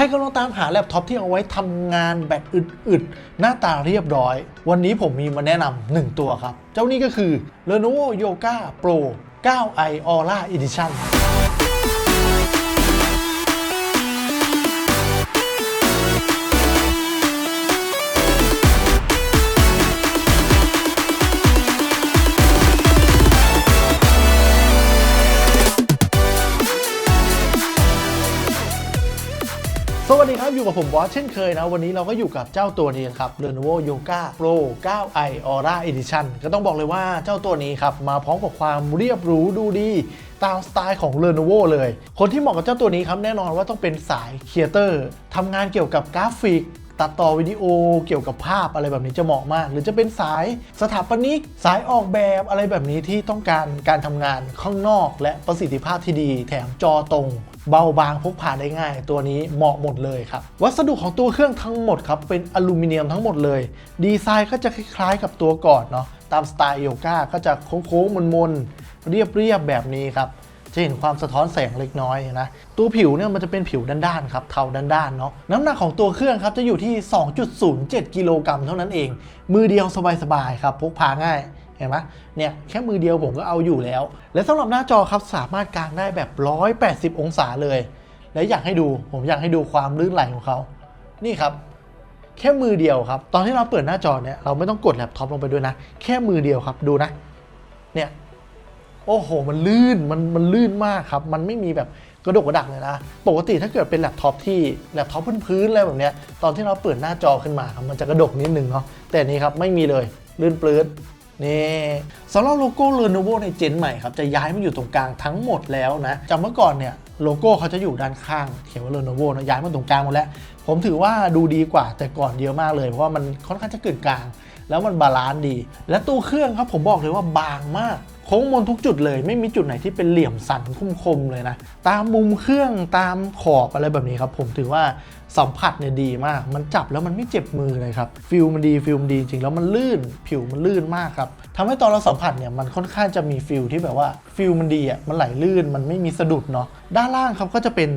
รกำลังตามหาแล็ปท็อปที่เอาไว้ทำงานแบบอึดๆ หน้าตาเรียบร้อย วันนี้ผมมีมาแนะนำหนึ่งตัวครับ เจ้านี้ก็คือ Lenovo Yoga Pro 9i Aura Edition สวัสดีครับ อยู่กับผมบอสเช่นเคยนะ วันนี้เราก็อยู่กับเจ้าตัวนี้ครับ Lenovo Yoga Pro 9i Aura Edition ก็ต้องบอกเลยว่าเจ้าตัวนี้ครับ มาพร้อมกับความเรียบรู้ดูดีตามสไตล์ของ Lenovo เลย คนที่เหมาะกับเจ้าตัวนี้ครับ แน่นอนว่าต้องเป็นสายครีเอเตอร์ทำงานเกี่ยวกับกราฟิกตัดต่อวิดีโอเกี่ยวกับภาพอะไรแบบนี้จะเหมาะมาก หรือจะเป็นสายสถาปนิก สายออกแบบอะไรแบบนี้ที่ต้องการการทำงานข้างนอก และประสิทธิภาพที่ดี แถมจอตรงเบาบางพกพาได้ง่าย ตัวนี้เหมาะหมดเลยครับ วัสดุของตัวเครื่องทั้งหมดครับเป็นอลูมิเนียมทั้งหมดเลย ดีไซน์ก็จะคล้ายๆกับตัวก่อนเนาะตามสไตล์โยก้าก็จะโค้งๆมนๆเรียบๆแบบนี้ครับจะเห็นความสะท้อนแสงเล็กน้อยนะ ตัวผิวเนี่ยมันจะเป็นผิวด้านๆครับ เทาด้านๆเนาะ น้ำหนักของตัวเครื่องครับจะอยู่ที่ 2.07 กิโลกรัมเท่านั้นเอง มือเดียวสบายๆครับ พกพาง่าย เห็นไหมเนี่ยแค่มือเดียวผมก็เอาอยู่แล้ว และสำหรับหน้าจอครับสามารถกางได้แบบ 180 องศาเลย และอยากให้ดูผมอยากให้ดูความลื่นไหลของเขา นี่ครับ แค่มือเดียวครับ ตอนที่เราเปิดหน้าจอเนี่ยเราไม่ต้องกดแล็ปท็อปลงไปด้วยนะ แค่มือเดียวครับดูนะ เนี่ยโอ้โห มันลื่น มัน มันลื่นมากครับ มันไม่มีแบบกระดกกระดักเลยนะ ปกติถ้าเกิดเป็นแล็ปท็อปที่แล็ปท็อปพื้นๆอะไรแบบเนี้ย ตอนที่เราเปิดหน้าจอขึ้นมาครับ มันจะกระดกนิดนึงเนาะ แต่นนี้ครับไม่มีเลย ลื่นปลื้ด นี่สำหรับโลโก้ Lenovo ในเจนใหม่ครับ จะย้ายมาอยู่ตรงกลางทั้งหมดแล้วนะจากเมื่อก่อนเนี่ยโลโก้เขาจะอยู่ด้านข้าง เขียนว่า Lenovo นะย้ายมาตรงกลางหมดแล้ว ผมถือว่าดูดีกว่าแต่ก่อนเยอะมากเลย เพราะว่ามันค่อนข้างจะเกินกลาง แล้วมันบาลานซ์ดี และตู้เครื่องครับผมบอกเลยว่าบางมาก ค้งมนทุกจุดเลย ไม่มีจุดไหนที่เป็นเหลี่ยมสันคมๆเลยนะ ตามมุมเครื่องตามขอบอะไรแบบนี้ครับผมถือว่าสัมผัสเนี่ยดีมาก มันจับแล้วมันไม่เจ็บมือเลยครับ ฟิลมันดีฟิลมันดีจริงแล้วมันลื่น ผิวมันลื่นมากครับทำให้ตอนเราสัมผัสเนี่ยมันค่อนข้างจะมีฟิลที่แบบว่าฟิลมันดีอะมันไหลลื่นมันไม่มีสะดุดเนาะด้านล่างครับก็จะเป็น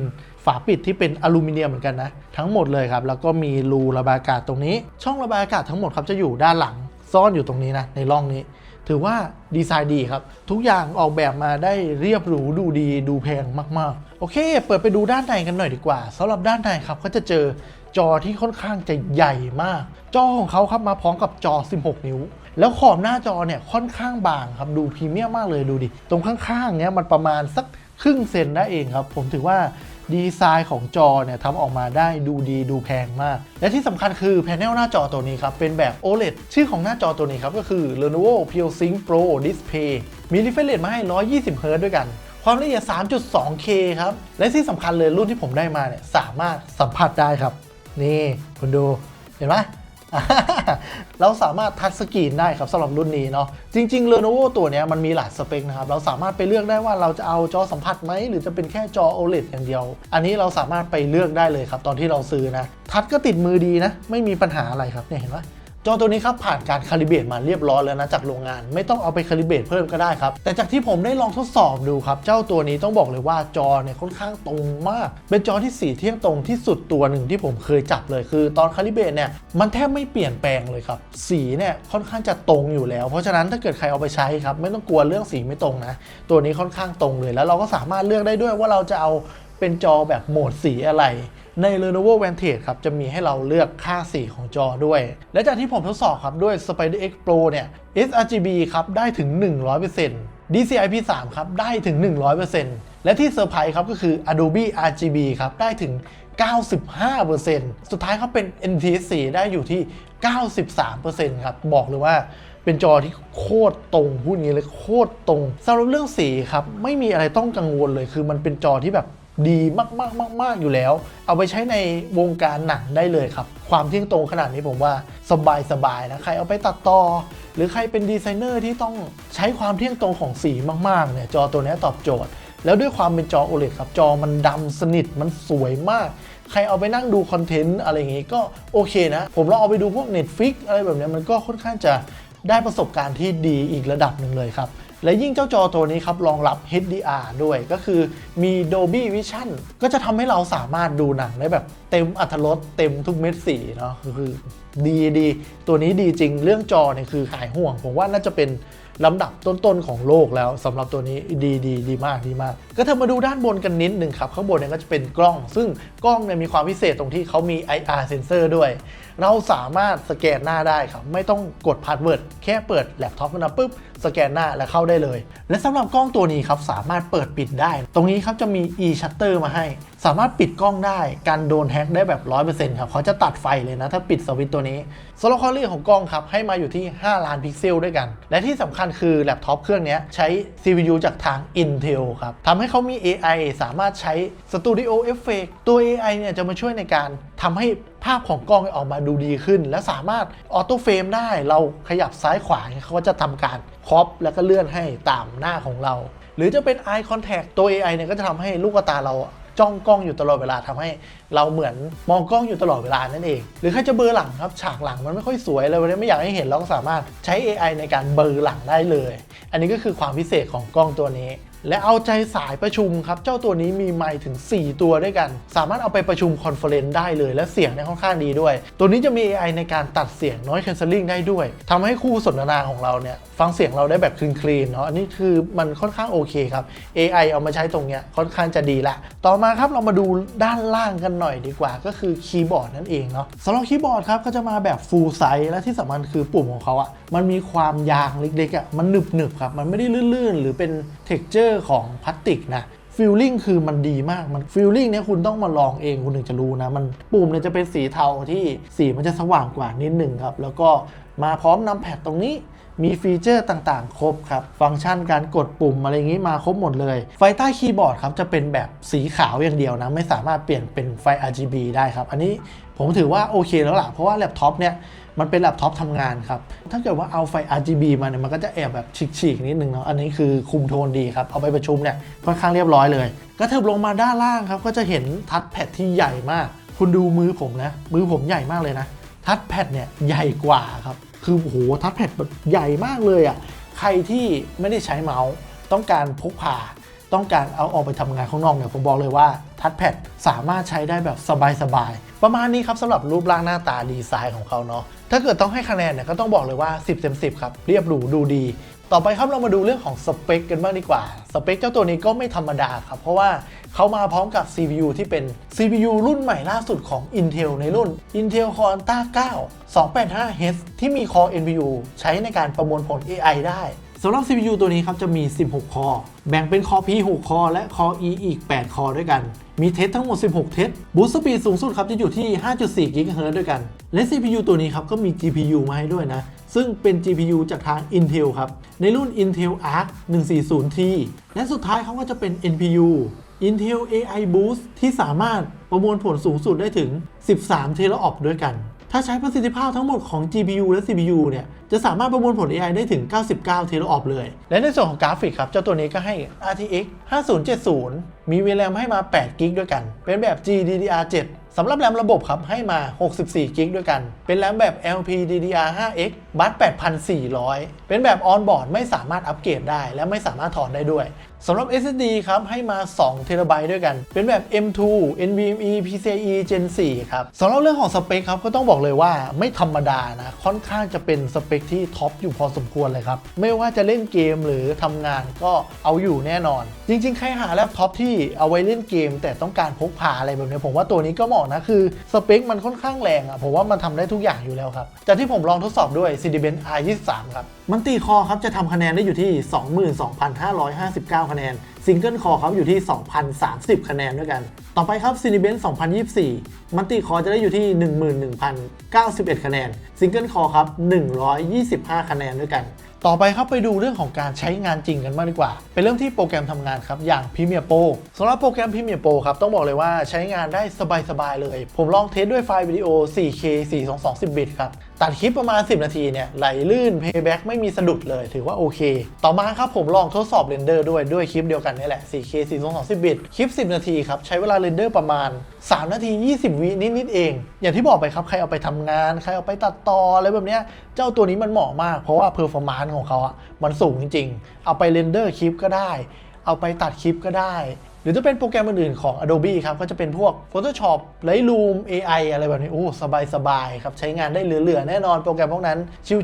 ฝาปิดที่เป็นอลูมิเนียมเหมือนกันนะ ทั้งหมดเลยครับ แล้วก็มีรูระบายอากาศตรงนี้ ช่องระบายอากาศทั้งหมดครับจะอยู่ด้านหลังซ่อนอยู่ตรงนี้นะในร่องนี้ ถือว่าดีไซน์ดีครับ ทุกอย่างออกแบบมาได้เรียบหรูดูดีดูแพงมากๆ โอเค เปิดไปดูด้านในกันหน่อยดีกว่าสำหรับด้านในครับก็จะเจอจอที่ค่อนข้างจะใหญ่มาก จอของเขาครับมาพร้อมกับจอ 16 นิ้ว แล้วขอบหน้าจอเนี่ยค่อนข้างบางครับดูพรีเมียมมากเลยดูดิ ตรงข้างๆเนี้ยมันประมาณสักครึ่งเซนได้เองครับ ผมถือว่า ดีไซน์ของจอเนี่ยทำออกมาได้ดูดีดูแพงมาก และที่สำคัญคือแผงหน้าจอตัวนี้ครับ เป็นแบบ OLED ชื่อของหน้าจอตัวนี้ครับ ก็คือ Lenovo PureSync Pro Display มี refresh rate มาให้ 120 Hz ด้วยกันความละเอียด 3.2K ครับ และที่สำคัญเลยรุ่นที่ผมได้มาเนี่ยสามารถสัมผัสได้ครับ นี่คุณดู เห็นไหม เราสามารถทัชสกรีนได้ครับสำหรับรุ่นนี้เนาะจริงๆ Lenovo ตัวนี้มันมีหลายสเปคนะครับ เราสามารถไปเลือกได้ว่าเราจะเอาจอสัมผัสไหม หรือจะเป็นแค่จอ OLED อย่างเดียว อันนี้เราสามารถไปเลือกได้เลยครับ ตอนที่เราซื้อนะ ทัชก็ติดมือดีนะ ไม่มีปัญหาอะไรครับเนี่ยเห็นไหม จอตัวนี้ครับผ่านการคาลิเบรตมาเรียบร้อยแล้วนะจากโรงงาน ไม่ต้องเอาไปคาลิเบรตเพิ่มก็ได้ครับ แต่จากที่ผมได้ลองทดสอบดูครับ เจ้าตัวนี้ต้องบอกเลยว่าจอเนี่ยค่อนข้างตรงมาก เป็นจอที่สีเที่ยงตรงที่สุดตัวหนึ่งที่ผมเคยจับเลยคือตอนคาลิเบรตเนี่ยมันแทบไม่เปลี่ยนแปลงเลยครับ สีเนี่ยค่อนข้างจะตรงอยู่แล้ว เพราะฉะนั้นถ้าเกิดใครเอาไปใช้ครับไม่ต้องกลัวเรื่องสีไม่ตรงนะตัวนี้ค่อนข้างตรงเลยแล้วเราก็สามารถเลือกได้ด้วยว่าเราจะเอา เป็นจอแบบโหมดสีอะไร ใน Lenovo Vantage ครับจะมีให้เราเลือกค่าสีของจอด้วย และจากที่ผมทดสอบครับด้วย Spider X Pro เนี่ย sRGB ครับได้ถึง 100% DCI P3 ครับได้ถึง 100%และที่เซอร์ไพรส์ครับก็คือ Adobe RGB ครับได้ถึง 95%สุดท้ายเขาเป็น NTSC ได้อยู่ที่ 93%ครับบอกเลยว่าเป็นจอที่โคตรตรงพูดงี้เลยโคตรตรงสำหรับเรื่องสีครับ ไม่มีอะไรต้องกังวลเลยคือมันเป็นจอที่แบบ ดีมากๆๆๆอยู่แล้ว เอาไปใช้ในวงการหนังได้เลยครับ ความเที่ยงตรงขนาดนี้ผมว่าสบายๆนะใครเอาไปตัดต่อ หรือใครเป็นดีไซเนอร์ที่ต้องใช้ความเที่ยงตรงของสีมากๆเนี่ยจอตัวนี้ตอบโจทย์ แล้วด้วยความเป็นจอ OLED ครับ จอมันดำสนิทมันสวยมากใครเอาไปนั่งดูคอนเทนต์อะไรอย่างงี้ก็โอเคนะ ผมลองเอาไปดูพวก Netflix อะไรแบบนี้มันก็ค่อนข้างจะได้ประสบการณ์ที่ดีอีกระดับหนึ่งเลยครับ และยิ่งเจ้าจอตัวนี้ครับรองรับ HDR ด้วยก็คือมี Dolby Vision ก็จะทำให้เราสามารถดูหนังได้แบบเต็มอัตรรสเต็มทุกเม็ดสีเนาะคือดีดีตัวนี้ดีจริงเรื่องจอเนี่ยคือหายห่วง ผมว่าน่าจะเป็นลำดับต้นๆของโลกแล้วสำหรับตัวนี้ดีดีดีมากดีมาก ก็เธอมาดูด้านบนกันนิดหนึ่งครับ ข้างบนเนี่ยก็จะเป็นกล้อง ซึ่งกล้องเนี่ยมีความพิเศษตรงที่เขามี IR sensor ด้วย เราสามารถสแกนหน้าได้ครับ ไม่ต้องกดพาสเวิร์ดแค่เปิดแล็ปท็อปขึ้นมาปุ๊บสแกนหน้าและเข้าได้เลย และสำหรับกล้องตัวนี้ครับสามารถเปิดปิดได้ ตรงนี้ครับจะมี e shutter มาให้ สามารถปิดกล้องได้การโดนแฮ็กได้แบบ 100%ครับเขาจะตัดไฟเลยนะถ้าปิดสวิตตัวนี้โซลาร์คอรี่ของกล้องครับให้มาอยู่ที่ 5 ล้านพิกเซลด้วยกัน และที่สำคัญคือแล็ปท็อปเครื่องนี้ใช้ CPU จากทาง Intel ครับทำให้เขามี AI สามารถใช้ Studio Effect ตัว AI เนี่ยจะมาช่วยในการทำให้ ภาพของกล้องออกมาดูดีขึ้น และสามารถออโต้เฟรมได้เราขยับซ้ายขวาเขาก็จะทำการครอปแล้วก็เลื่อนให้ตามหน้าของเรา หรือจะเป็น Eye Contact ตัว AI เนี่ยก็จะทำให้ลูกตาเราจ้องกล้องอยู่ตลอดเวลาทำให้เราเหมือนมองกล้องอยู่ตลอดเวลานั่นเอง หรือใครจะเบอร์หลังครับฉากหลังมันไม่ค่อยสวยเลยวันนี้ไม่อยากให้เห็นเราก็สามารถใช้ AI ในการเบอร์หลังได้เลย อันนี้ก็คือความพิเศษของกล้องตัวนี้ และเอาใจสายประชุมครับ เจ้าตัวนี้มีไมค์ถึง 4 ตัวด้วยกัน สามารถเอาไปประชุมคอนเฟอเรนซ์ได้เลย และเสียงเนี่ยค่อนข้างดีด้วย ตัวนี้จะมี AI ในการตัดเสียง noise cancelling ได้ด้วยทำให้คู่สนทนาของเราเนี่ยฟังเสียงเราได้แบบคลีนๆเนาะอันนี้คือมันค่อนข้างโอเคครับ AI เอามาใช้ตรงเนี้ยค่อนข้างจะดีละต่อมาครับเรามาดูด้านล่างกันหน่อยดีกว่า ก็คือคีย์บอร์ดนั่นเองเนาะสำหรับคีย์บอร์ดครับก็จะมาแบบ full size และที่สำคัญคือปุ่มของเขาอะมันมีความยางเล็กๆอะมันหนึบๆครับมันไม่ได้ลื่นๆ หรือเป็น texture ของพลาสติกนะฟิลลิ่งคือมันดีมากมันฟิลลิ่งเนี่ยคุณต้องมาลองเองคุณถึงจะรู้นะ มันปุ่มเนี่ยจะเป็นสีเทาที่สีมันจะสว่างกว่านิดหนึ่งครับ แล้วก็มาพร้อมนำแพดตรงนี้ มีฟีเจอร์ต่างๆ ครบครับ ฟังก์ชันการกดปุ่มอะไรอย่างนี้มาครบหมดเลย ไฟใต้คีย์บอร์ดครับจะเป็นแบบสีขาวอย่างเดียวนะ ไม่สามารถเปลี่ยนเป็นไฟ RGB ได้ครับ อันนี้ผมถือว่าโอเคแล้วล่ะ เพราะว่าแล็ปท็อปเนี่ยมันเป็นแล็ปท็อปทำงานครับ ถ้าเกิดว่าเอาไฟ RGB มาเนี่ยมันก็จะแอบแบบฉีกๆนิดนึงเนาะ อันนี้คือคุมโทนดีครับ เอาไปประชุมเนี่ยค่อนข้างเรียบร้อยเลย ก็เทิบลงมาด้านล่างครับก็จะเห็นทัชแพดที่ใหญ่มาก คุณดูมือผมนะ มือผมใหญ่มากเลยนะ ทัชแพดเนี่ยใหญ่กว่าครับ คือโหทัชแพดแบบใหญ่มากเลยอะ่ะใครที่ไม่ได้ใช้เมาส์ ต้องการพกพา ต้องการเอาออกไปทำงานข้างนอกเนี่ยผมบอกเลยว่าทัชแพดสามารถใช้ได้แบบสบายๆ ประมาณนี้ครับสำหรับรูปร่างหน้าตาดีไซน์ของเขาเนาะถ้าเกิดต้องให้คะแนนเนี่ยก็ต้องบอกเลยว่า 10เต็ม10 ครับ เรียบหรูดูดี ต่อไปครับเรามาดูเรื่องของสเปคกันบ้างดีกว่า สเปคเจ้าตัวนี้ก็ไม่ธรรมดาครับ เพราะว่าเขามาพร้อมกับ CPU ที่เป็น CPU รุ่นใหม่ล่าสุดของ Intel ในรุ่น Intel Core Ultra 9 285H ที่มี Core NPU ใช้ในการประมวลผล AI ได้สำหรับ CPU ตัวนี้ครับจะมี 16 คอ แบ่งเป็น Core P 6คอ และ Core E อีก 8 คอด้วยกัน มีเทสทั้งหมด 16 เทสบูสต์สปีดสูงสุดครับจะอยู่ที่ 5.4 GHz ด้วยกัน และ CPU ตัวนี้ครับก็มี GPU มาให้ด้วยนะ ซึ่งเป็น GPU จากทาง Intel ครับ ในรุ่น Intel Arc 140T และสุดท้ายเขาก็จะเป็น NPU Intel AI Boost ที่สามารถประมวลผลสูงสุดได้ถึง 13 เทราออปด้วยกัน ถ้าใช้ประสิทธิภาพทั้งหมดของ GPU และ CPU เนี่ย จะสามารถประมวลผล AI ได้ถึง 99 เทราออปเลย และในส่วนของกราฟิกครับ เจ้าตัวนี้ก็ให้ RTX 5070 มี VRAM ให้มา8 g b ด้วยกัน เป็นแบบ GDDR7 สำหรับแรมระบบครับให้มา 64 g b ด้วยกัน เป็นแรมแบบ LPDDR5X บัส8,400 เป็นแบบ on board ไม่สามารถอัปเกรดได้ และไม่สามารถถอดได้ด้วยสำหรับ SSD ครับ ให้มา2 t b ด้วยกัน เป็นแบบ M2 NVMe PCIe Gen 4 ครับสำหรับเรื่องของสเปคครับ ก็ต้องบอกเลยว่าไม่ธรรมดานะ ค่อนข้างจะเป็นสเปคที่ท็อปอยู่พอสมควรเลยครับ ไม่ว่าจะเล่นเกมหรือทำงานก็เอาอยู่แน่นอน จริง ๆ ใครหาแล็ปท็อปที่เอาไว้เล่นเกม แต่ต้องการพกพาอะไรแบบนี้ผมว่าตัวนี้ก็เหมาะนะคือสเปคมันค่อนข้างแรงอะผมว่ามันทำได้ทุกอย่างอยู่แล้วครับจากที่ผมลองทดสอบด้วย c d b e n R23 ครับ มันตีคอครับจะทำคะแนนได้อยู่ที่ 22,559 คะแนน ซิงเกิลคอครับอยู่ที่ 2,030 คะแนนด้วยกัน ต่อไปครับ c i n e b e n 2024 มันติคอจะได้อยู่ที่ 11,091 คะแนน ซิงเกิลคอครับ 125 คะแนนด้วยกันต่อไปครับไปดูเรื่องของการใช้งานจริงกันมากดีกว่า เป็นเรื่องที่โปรแกรมทำงานครับ อย่าง Premiere Pro สำหรับโปรแกรม Premiere Pro ครับ ต้องบอกเลยว่าใช้งานได้สบายๆเลย ผมลองเทสด้วยไฟล์วิดีโอ 4K 420 10บิตครับ ตัดคลิปประมาณ 10 นาทีเนี่ยไหลลื่น playback ไม่มีสะดุดเลยถือว่าโอเค ต่อมาครับผมลองทดสอบเรนเดอร์ด้วยด้วยคลิปเดียวกันนี่แหละ 4K 420บิตคลิป 10 นาทีครับ ใช้เวลาเรนเดอร์ประมาณ 3 นาที 20 วินิดๆเอง อย่างที่บอกไปครับใครเอาไปทำงาน ใครเอาไปตัดต่ออะไรแบบเนี้ยเจ้าตัวนี้มันเหมาะมากเพราะว่าเพอร์ฟอร์มานซ์ของเขาอะมันสูงจริงๆ เอาไปเรนเดอร์คลิปก็ได้ เอาไปตัดคลิปก็ได้ หรือจะเป็นโปรแกรมอื่นๆของ Adobe ครับ ก็จะเป็นพวก Photoshop Lightroom AI อะไรแบบนี้ โอ้ สบายๆครับ ใช้งานได้เหลือๆ แน่นอนโปรแกรมพวกนั้น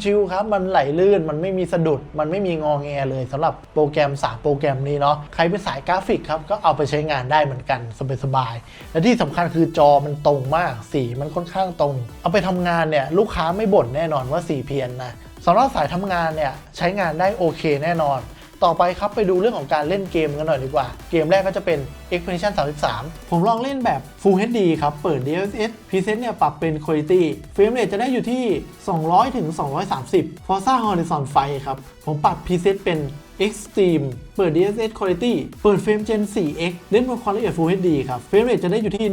ชิวๆครับ มันไหลลื่น มันไม่มีสะดุด มันไม่มีงอแงเลยสำหรับโปรแกรม 3 โปรแกรมนี้เนาะ ใครเป็นสายกราฟิกครับ ก็เอาไปใช้งานได้เหมือนกัน สบายๆ และที่สำคัญคือจอมันตรงมาก สีมันค่อนข้างตรง เอาไปทำงานเนี่ยลูกค้าไม่บ่นแน่นอนว่าสีเพี้ยนนะสำหรับสายทำงานเนี่ยใช้งานได้โอเค แน่นอน ต่อไปครับไปดูเรื่องของการเล่นเกมกันหน่อยดีกว่า เกมแรกก็จะเป็น Expedition 33 ผมลองเล่นแบบ Full HD ครับ เปิด DLSS Preset เนี่ยปรับเป็น Quality frame rate จะได้อยู่ที่ 200 ถึง 230 Forza Horizon ไฟครับ ผมปรับ Preset เป็น Extreme เปิด DSS Quality เปิดเฟรม Gen 4X เล่นบนความละเอียด Full HD ครับเฟรมเรทจะได้อยู่ที่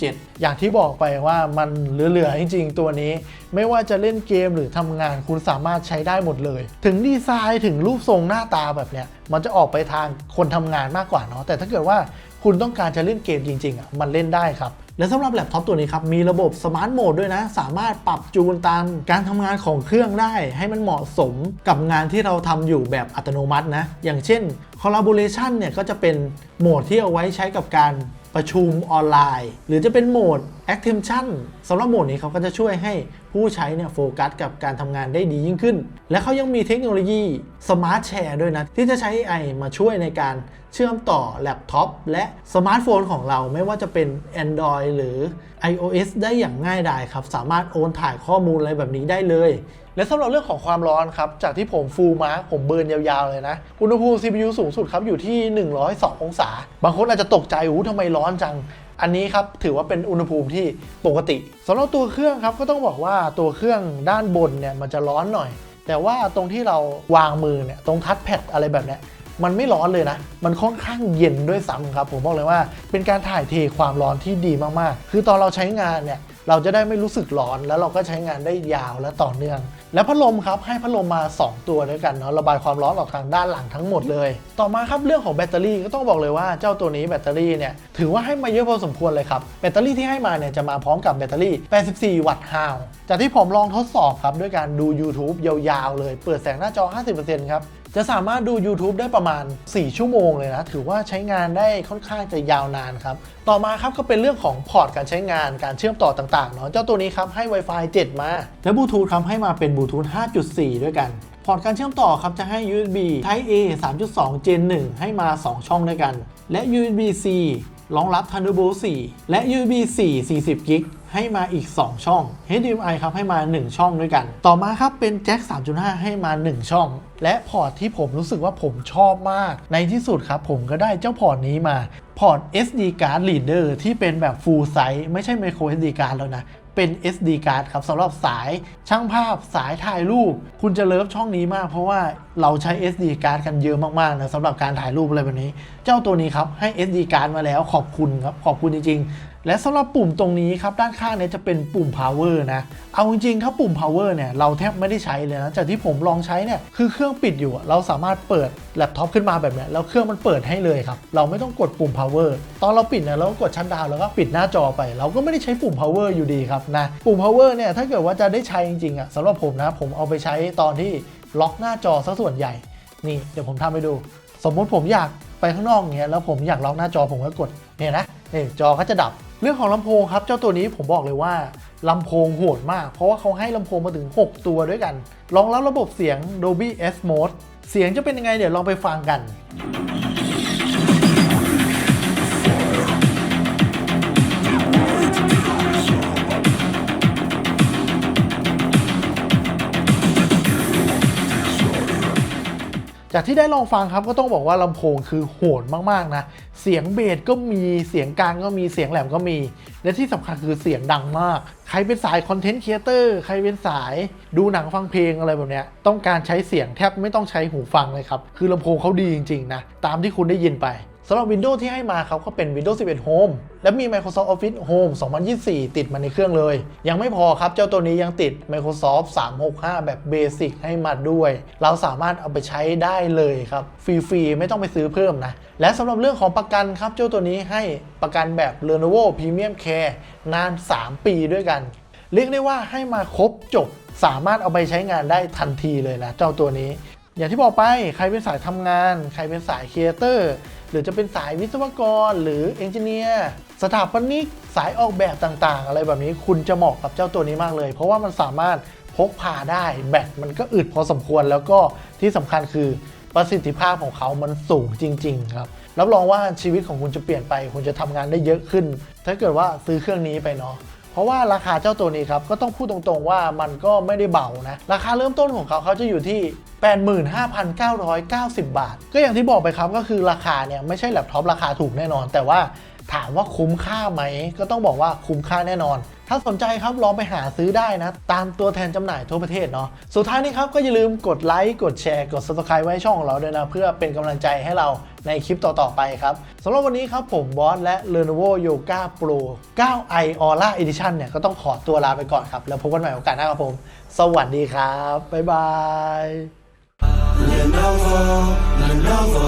127 อย่างที่บอกไปว่ามันเหลือๆจริงๆ ตัวนี้ ไม่ว่าจะเล่นเกมหรือทำงานคุณสามารถใช้ได้หมดเลย ถึงดีไซน์ถึงรูปทรงหน้าตาแบบเนี้ยมันจะออกไปทางคนทำงานมากกว่าเนาะแต่ถ้าเกิดว่าคุณต้องการจะเล่นเกมจริงๆอะมันเล่นได้ครับ และสำหรับแล็ปท็อปตัวนี้ครับ มีระบบสมาร์ทโหมดด้วยนะ สามารถปรับจูนตามการทำงานของเครื่องได้ ให้มันเหมาะสมกับงานที่เราทำอยู่แบบอัตโนมัตินะ อย่างเช่น collaboration เนี่ยก็จะเป็นโหมดที่เอาไว้ใช้กับการประชุมออนไลน์ หรือจะเป็นโหมด Attention สำหรับโหมดนี้เขาก็จะช่วยให้ผู้ใช้เนี่ยโฟกัสกับการทำงานได้ดียิ่งขึ้น และเขายังมีเทคโนโลยี Smart Share ด้วยนะ ที่จะใช้ AI มาช่วยในการเชื่อมต่อแล็ปท็อปและสมาร์ทโฟนของเราไม่ว่าจะเป็น Android หรือ iOS ได้อย่างง่ายดายครับ สามารถโอนถ่ายข้อมูลอะไรแบบนี้ได้เลย และสำหรับเรื่องของความร้อนครับ จากที่ผมฟูลมาผมเบิร์นยาวๆเลยนะ อุณหภูมิ CPU สูงสุดครับอยู่ที่ 102 องศา บางคนอาจจะตกใจอู้ทำไมร้อนจัง อันนี้ครับถือว่าเป็นอุณหภูมิที่ปกติสำหรับตัวเครื่องครับก็ต้องบอกว่าตัวเครื่องด้านบนเนี่ยมันจะร้อนหน่อย แต่ว่าตรงที่เราวางมือเนี่ยตรงทัชแพดอะไรแบบเนี้ยมันไม่ร้อนเลยนะ มันค่อนข้างเย็นด้วยซ้ำครับ ผมบอกเลยว่า เป็นการถ่ายเทความร้อนที่ดีมากๆ คือตอนเราใช้งานเนี่ย เราจะได้ไม่รู้สึกร้อน แล้วเราก็ใช้งานได้ยาวและต่อเนื่อง และพัดลมครับให้พัดลมมา 2 ตัวด้วยกันเนาะระบายความร้อนออกทางด้านหลังทั้งหมดเลย ต่อมาครับเรื่องของแบตเตอรี่ก็ต้องบอกเลยว่าเจ้าตัวนี้แบตเตอรี่เนี่ยถือว่าให้มาเยอะพอสมควรเลยครับแบตเตอรี่ที่ให้มาเนี่ยจะมาพร้อมกับแบตเตอรี่ 84 วัตต์ฮาวจากที่ผมลองทดสอบครับด้วยการดู YouTube ยาวๆ เลย เปิดแสงหน้าจอ 50%ครับ จะสามารถดู YouTube ได้ประมาณ 4 ชั่วโมงเลยนะ ถือว่าใช้งานได้ค่อนข้างจะยาวนานครับ ต่อมาครับก็เป็นเรื่องของพอร์ตการใช้งานการเชื่อมต่อต่างๆเนาะเจ้าตัวนี้ครับให้ Wi-Fi 7 มา และบลูทูธครับให้มาเป็นบลูทูธ5.4 ด้วยกันพอร์ตการเชื่อมต่อครับจะให้ USB Type A 3.2 Gen 1 ให้มา 2 ช่องด้วยกัน และ USB C รองรับ Thunderbolt 4 และ USB 4 40 g b ให้มาอีก 2 ช่อง HDMI ครับให้มา 1 ช่องด้วยกัน ต่อมาครับเป็นแจ็ค 3.5 ให้มา 1 ช่อง และพอร์ตที่ผมรู้สึกว่าผมชอบมาก ในที่สุดครับผมก็ได้เจ้าพอร์ตนี้มา พอร์ต SD card reader ที่เป็นแบบ full size ไม่ใช่ micro SD card แล้วนะเป็น SD card ครับสำหรับสายช่างภาพสายถ่ายรูป คุณจะเลิฟช่องนี้มาก เพราะว่าเราใช้ SD card กันเยอะมากๆนะสำหรับการถ่ายรูปอะไรแบบนี้ เจ้าตัวนี้ครับให้ SD card มาแล้วขอบคุณครับ ขอบคุณจริงๆ และสำหรับปุ่มตรงนี้ครับด้านข้างเนี่ยจะเป็นปุ่ม power นะ เอาจริงๆครับปุ่ม power เนี่ยเราแทบไม่ได้ใช้เลยนะจากที่ผมลองใช้เนี่ยคือเครื่องปิดอยู่ เราสามารถเปิดแล็ปท็อปขึ้นมาแบบนี้แล้วเครื่องมันเปิดให้เลยครับ เราไม่ต้องกดปุ่ม power ตอนเราปิดเนี่ยเราก็กดชันดาวแล้วก็ปิดหน้าจอไป เราก็ไม่ได้ใช้ปุ่ม power อยู่ดีครับนะปุ่ม power เนี่ยถ้าเกิดว่าจะได้ใช้จริงๆอะสำหรับผมนะผมเอาไปใช้ตอนที่ล็อกหน้าจอซะส่วนใหญ่นี่เดี๋ยวผมทำให้ดู สมมุติผมอยากไปข้างนอกเงี้ยแล้วผมอยากล็อกหน้าจอผมก็กดเนี่ยนะนี่จอก็จะดับ เรื่องของลำโพงครับ เจ้าตัวนี้ผมบอกเลยว่าลำโพงโหดมาก เพราะว่าเขาให้ลำโพงมาถึง 6 ตัวด้วยกันรองรับระบบเสียง Dolby S Mode เสียงจะเป็นยังไงเดี๋ยวลองไปฟังกัน จากที่ได้ลองฟังครับก็ต้องบอกว่าลำโพงคือโหดมากๆนะ เสียงเบสก็มีเสียงกลางก็มีเสียงแหลมก็มี และที่สำคัญคือเสียงดังมาก ใครเป็นสายคอนเทนต์ครีเอเตอร์ใครเป็นสายดูหนังฟังเพลงอะไรแบบเนี้ยต้องการใช้เสียงแทบไม่ต้องใช้หูฟังเลยครับ คือลำโพงเขาดีจริงๆนะตามที่คุณได้ยินไป สำหรับ Windows ที่ให้มาเขาก็เป็น Windows 11 Home และมี Microsoft Office Home 2024 ติดมาในเครื่องเลย ยังไม่พอครับ เจ้าตัวนี้ยังติด Microsoft 365 แบบเบสิกให้มาด้วย เราสามารถเอาไปใช้ได้เลยครับ ฟรีๆ ไม่ต้องไปซื้อเพิ่มนะ และสำหรับเรื่องของประกันครับ เจ้าตัวนี้ให้ประกันแบบ Lenovo Premium Care นาน 3 ปีด้วยกัน เรียกได้ว่าให้มาครบจบ สามารถเอาไปใช้งานได้ทันทีเลยนะเจ้าตัวนี้ อย่างที่บอกไปใครเป็นสายทำงาน ใครเป็นสายครีเอเตอร์ รือจะเป็นสายวิศวกร หรือเอนจิเนียร์สถาปนิกสายออกแบบต่างๆ อะไรแบบนี้คุณจะเหมาะกับเจ้าตัวนี้มากเลย เพราะว่ามันสามารถพกพาได้แบตมันก็อึดพอสมควรแล้วก็ที่สำคัญคือประสิทธิภาพของเขามันสูงจริง ๆ ครับ รับรองว่าชีวิตของคุณจะเปลี่ยนไป คุณจะทำงานได้เยอะขึ้น ถ้าเกิดว่าซื้อเครื่องนี้ไปเนาะ เพราะว่าราคาเจ้าตัวนี้ครับก็ต้องพูดตรงๆว่ามันก็ไม่ได้เบานะ ราคาเริ่มต้นของเขาเขาจะอยู่ที่ 85,990 บาท ก็อย่างที่บอกไปครับก็คือราคาเนี่ยไม่ใช่แล็ปท็อปราคาถูกแน่นอน แต่ว่า ถามว่าคุ้มค่าไหม ก็ต้องบอกว่าคุ้มค่าแน่นอน ถ้าสนใจครับลองไปหาซื้อได้นะ ตามตัวแทนจำหน่ายทั่วประเทศเนาะสุดท้ายนี้ครับก็อย่าลืมกดไลค์กดแชร์กด subscribe ไว้ช่องของเราด้วยนะ เพื่อเป็นกำลังใจให้เราในคลิปต่อ ๆ ไปครับสำหรับวันนี้ครับผมบอสและ Lenovo Yoga Pro 9i Aura Edition เนี่ยก็ต้องขอตัวลาไปก่อนครับ แล้วพบกันใหม่โอกาสหน้าครับผม สวัสดีครับ บ๊ายบาย Lenovo, Lenovo.